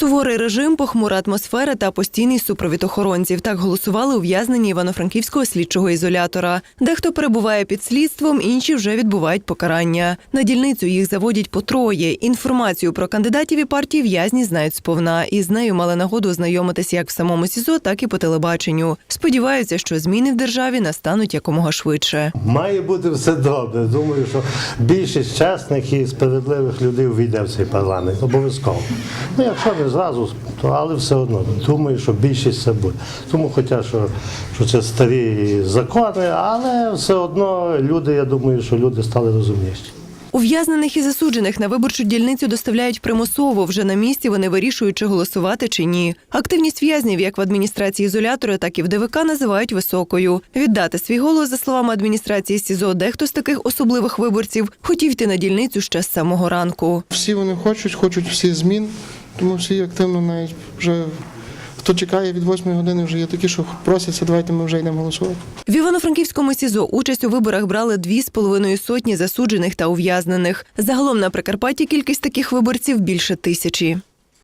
Суворий режим, похмура атмосфера та постійний супровід охоронців. Так голосували ув'язнені Івано-Франківського слідчого ізолятора. Дехто перебуває під слідством, інші вже відбувають покарання. На дільницю їх заводять по троє. Інформацію про кандидатів і партії в'язні знають сповна, і з нею мали нагоду ознайомитися як в самому СІЗО, так і по телебаченню. Сподіваються, що зміни в державі настануть якомога швидше. Має бути все добре. Думаю, що більшість чесних і справедливих людей війде в цей парламент. Обов'язково. Ну, якщо не зразу, але все одно. Думаю, що більшість це буде. Тому, хоча що, що це старі закони, але все одно люди, я думаю, що люди стали розумніші. Ув'язнених і засуджених на виборчу дільницю доставляють примусово. Вже на місці вони вирішують, чи голосувати чи ні. Активність в'язнів як в адміністрації ізолятора, так і в ДВК називають високою. Віддати свій голос, за словами адміністрації СІЗО, дехто з таких особливих виборців хотів йти на дільницю ще з самого ранку. Всі вони хочуть, хочуть всі змін, тому всі активно навіть вже хто чекає від 8 години, вже є такі, що просяться, давайте ми вже йдемо голосувати. В Івано-Франківському СІЗО участь у виборах брали дві з половиною сотні засуджених та ув'язнених. Загалом на Прикарпатті кількість таких виборців більше тисячі.